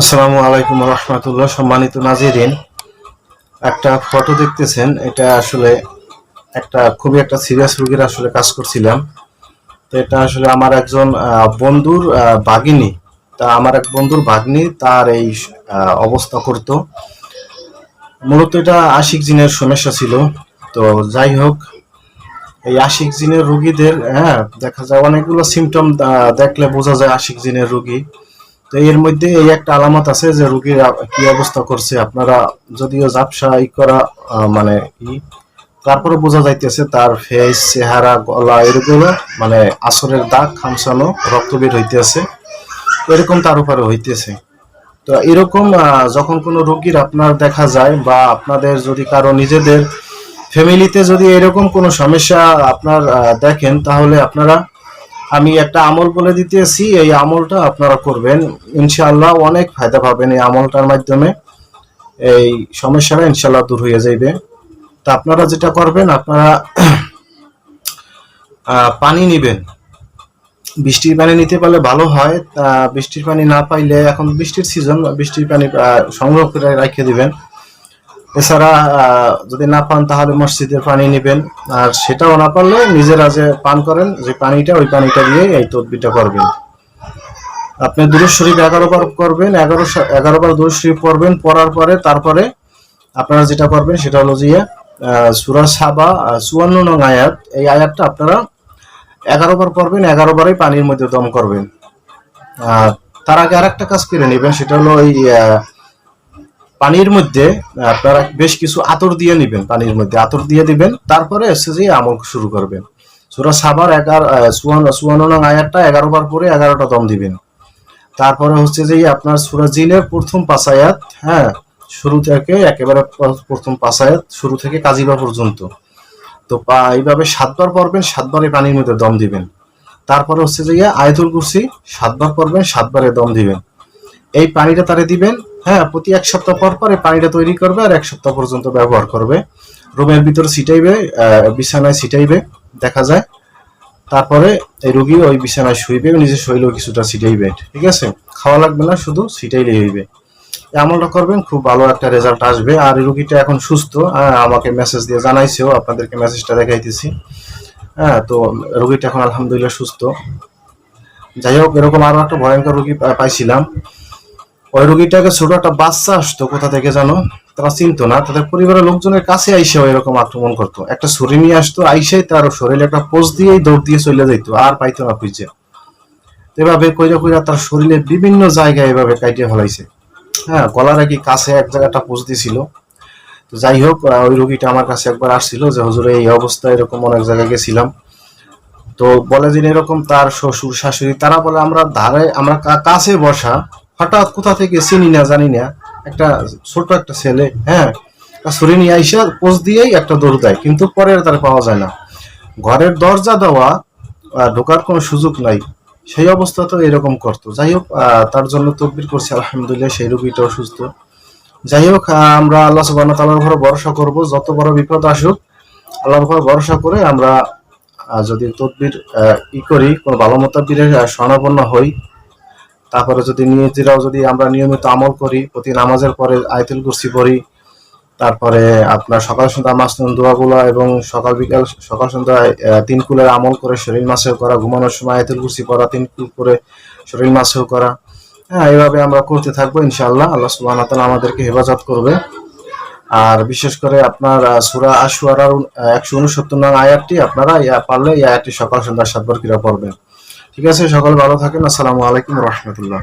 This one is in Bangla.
আসসালামু আলাইকুম রহমতুল্লাহ, সম্মানিত নাজিরিন। একটা ফটো দেখতেছেন, এটা আসলে একটা খুবই একটা সিরিয়াস রোগীর আসলে কাজ করছিলাম। তো এটা আসলে আমার একজন বন্ধুর ভাগিনী তা আমার এক বন্ধুর ভাগ্নি তার এই অবস্থা করতো। মূলত এটা আশিক জিনের সমস্যা ছিল। তো যাই হোক, এই আশিক জিনের রোগীদের হ্যাঁ দেখা যায় অনেকগুলো সিমটম দেখলে বোঝা যায় আশিক জিনের রোগী। তো এর মধ্যে এই একটা আলামত আছে যে রোগীর কি অবস্থা করছে, আপনারা যদিও জাপসা ই করা মানে কি তারপরে বোঝা যাইতেছে তার ফেস চেহারা, গলা এরগুলো মানে আসরের দাগ খামসানো রক্ত বের হইতেছে, এরকম তার উপরে হইতেছে। তো এরকম যখন কোনো রোগীর আপনার দেখা যায় বা আপনাদের যদি কারও নিজেদের ফ্যামিলিতে যদি এরকম কোনো সমস্যা আপনার দেখেন, তাহলে আপনারা আমি একটা আমল বলে দিতেছি, এই আমলটা আপনারা করবেন। ইনশাআল্লাহ অনেক ফায়দা পাবেন এই আমলটার মাধ্যমে। এই সমস্যাটা ইনশাআল্লাহ দূর হয়ে যাইবে। তা আপনারা যেটা করবেন, আপনারা পানি নিবেন। বৃষ্টির পানি নিতে পারলে ভালো হয়, তা বৃষ্টির পানি না পাইলে এখন বৃষ্টির সিজন বৃষ্টির পানি সংগ্রহ করে রেখে দিবেন। এছাড়া যদি না পান তাহলে মসজিদের পানি নেবেন। আর সেটাও না পারলে নিজেরা যে পান করেন, যে পানিটা, ওই পানিটা দিয়ে এই তদবিটা করবেন। আপনি দুরুদ শরীফ এগারো বার করবেন, এগারো এগারো বার দুরুদ শরীফ পড়বেন, পড়ার পরে তারপরে আপনারা যেটা করবেন সেটা হলো যে সুরা সাবা চুয়ান্ন নং আয়াত। এই আয়াতটা আপনারা এগারো বার পড়বেন এগারো বারই পানির মধ্যে দম করবেন। আর তার আগে আরেকটা কাজ করে নেবেন, সেটা হলো ওই পানির মধ্যে আপনারা বেশ কিছু আতর দিয়ে নেবেন পানির মধ্যে। আতর দিয়ে দিবেন, তারপরে এসে যে আমল শুরু করবেন। সুরা সাবার এগারো চুয়ান্ন চুয়ান্ন এগারো বার পরে এগারোটা দম দিবেন। তারপরে হচ্ছে যে আপনার সুরা জিনের প্রথম পাশায়াত হ্যাঁ শুরু থেকে একেবারে প্রথম পাশায়াত শুরু থেকে কাজিবা পর্যন্ত। তো এইভাবে সাতবার পড়বেন, সাতবারে পানির মধ্যে দম দিবেন। তারপরে হচ্ছে যে আয়াতুল কুরসি, সাতবার পড়বেন, সাতবারে দম দিবেন। এই পানিটা তারে দিবেন হ্যাঁ প্রতি এক সপ্তাহ পর পরে পানিটা তৈরি করবে আর এক সপ্তাহ পর্যন্ত ব্যবহার করবে। রুমের ভিতরে ছিটাইবে বিছানায় ছিটাইবে দেখা যায়। তারপরে এই রুগী ওই বিছানায় শুইবে নিজের শরীরেও কিছুটা ছিটাইবে ঠিক আছে? খাওয়া লাগবে না শুধু ছিটাইলেই হইবে। আমলটা করবেন খুব ভালো একটা রেজাল্ট আসবে। আর রুগীটা এখন সুস্থ আহ, আমাকে মেসেজ দিয়ে জানাইছেও আপনাদেরকে মেসেজটা দেখাইতেছি। হ্যাঁ তো রুগীটা এখন আলহামদুলিল্লাহ সুস্থ। যাই হোক এরকম আরও একটা ভয়ঙ্কর রুগী পাইছিলাম। ওই রুগীটাকে ছোট একটা বাচ্চা আসতো, কোথা থেকে জানো তারা চিনতো না। তাদের পরিবারের লোকজনের কাছে আইসে এরকম আক্রমণ করতো। একটা ছুরি নিয়ে আসতো, আইসেই তার শরীরে একটা পোষ দিয়েই দৌড় দিয়ে চলে যাইতো, আর পাইতো না খুঁজে এভাবে কইরা কইরা তার শরীরে বিভিন্ন জায়গায় এভাবে কাটিয়ে ফেলাইছে। হ্যাঁ গলার কি কাছে এক জায়গাটা পোষ দিছিল। তো যাই হোক ওই রুগীটা আমার কাছে একবার আসছিল যে, হুজুরে, এই অবস্থায় এরকম অনেক জায়গায় গেছিলাম। তো বলে যে, এরকম তার শ্বশুর, শাশুড়ি, তারা বলে আমরা ধারে, আমরা কাছে বসা হঠাৎ কোথা থেকে চিনি না জানি না। একটা ছোট একটা ছেলে হ্যাঁ ছুরি নিয়ে আইসা পোজ দিয়েই একটা দৌড় দেয় কিন্তু পরে তার পাওয়া যায় না। ঘরের দরজা দেওয়া ঢোকার কোনো সুযোগ নাই। সেই অবস্থা তো এরকম করতো। যাই হোক তার জন্য তকবির করছি আলহামদুলিল্লাহ সেই রোগীটাও সুস্থ যাই হোক আমরা আল্লাহ সুবাহ তালার উপরে ভরসা করব। যত বড় বিপদ আসুক আল্লাহর উপর ভরসা করে আমরা যদি তদবির ই করি কোনো ভালো মোতাবিরের আহ, স্বর্ণাপন্ন হই তারপরে যদি নিজেরাও যদি আমরা নিয়মিত আমল করি, প্রতি নামাজের পরে আয়তুল কুরসি পড়ি, তারপরে আপনার সকাল সন্ধ্যা মাসনুন দোয়াগুলো এবং সকাল বিকাল সকাল সন্ধ্যা তিন কুলের আমল করে শরীর মাসেও করা, ঘুমানোর সময় আয়তুল কুরসি পড়া, তিন কুল করে শরীর মাসেও করা। হ্যাঁ এইভাবে আমরা করতে থাকব ইনশাআল্লাহ। আল্লাহ তাআলা আমাদেরকে হেফাজত করবে। আর বিশেষ করে আপনার সূরা আশুয়ারার একশো উনসত্তর নং আয়াতটি আপনারা ইয়া পারলে এই আয়াতটি সকাল সন্ধ্যা সাতবার কিরা পড়বেন। ঠিক আছে সকল ভালো থাকেন। আসসালামু আলাইকুম রহমতুল্লাহ।